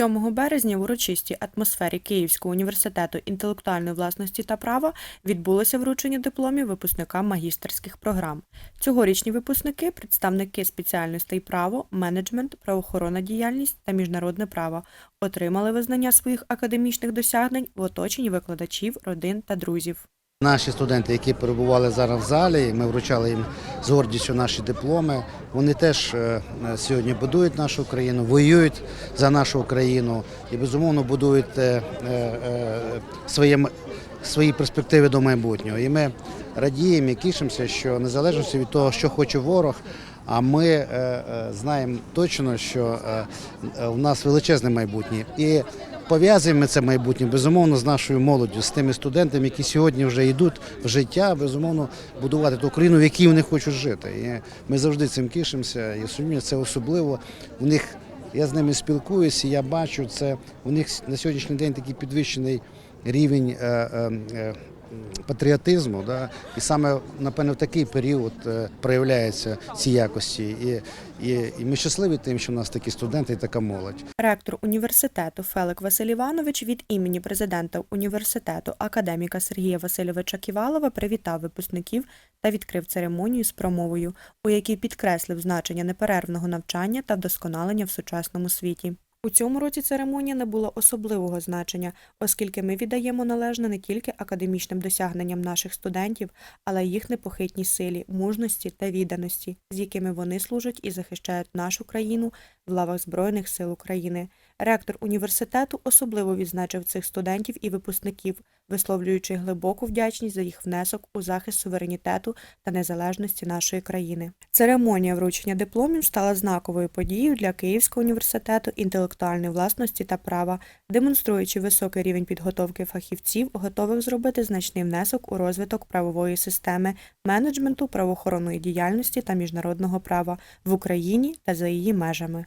7 березня в урочистій атмосфері Київського університету інтелектуальної власності та права відбулося вручення дипломів випускникам магістерських програм. Цьогорічні випускники представники спеціальностей право, менеджмент, правоохоронна діяльність та міжнародне право отримали визнання своїх академічних досягнень в оточенні викладачів, родин та друзів. Наші студенти, які перебували зараз в залі, ми вручали їм з гордістю наші дипломи. Вони теж е, сьогодні будують нашу країну, воюють за нашу країну і безумовно будують е, е, е, своє свої перспективи до майбутнього. І ми радіємо і тішимося, що незалежно від того, що хоче ворог. А ми е, е, знаємо точно, що е, е, в нас величезне майбутнє. І пов'язуємо це майбутнє безумовно з нашою молоддю, з тими студентами, які сьогодні вже йдуть в життя, безумовно будувати ту країну, в якій вони хочуть жити. І ми завжди цим тішимося. І сьогодні це особливо. У них я з ними спілкуюся, я бачу це. У них на сьогоднішній день такий підвищений рівень. Патріотизму, да, і саме напевно в такий період е, проявляються ці якості. І, і, і ми щасливі тим, що в нас такі студенти і така молодь. Ректор університету Фелик Василь Іванович від імені президента університету академіка Сергія Васильовича Ківалова привітав випускників та відкрив церемонію з промовою, у якій підкреслив значення неперервного навчання та вдосконалення в сучасному світі. У цьому році церемонія набула особливого значення, оскільки ми віддаємо належне не тільки академічним досягненням наших студентів, але й їх непохитній силі, мужності та відданості, з якими вони служать і захищають нашу країну в лавах Збройних сил України. Ректор університету особливо відзначив цих студентів і випускників, висловлюючи глибоку вдячність за їх внесок у захист суверенітету та незалежності нашої країни. Церемонія вручення дипломів стала знаковою подією для Київського університету інтелектуальної власності та права, демонструючи високий рівень підготовки фахівців, готових зробити значний внесок у розвиток правової системи, менеджменту, правоохоронної діяльності та міжнародного права в Україні та за її межами.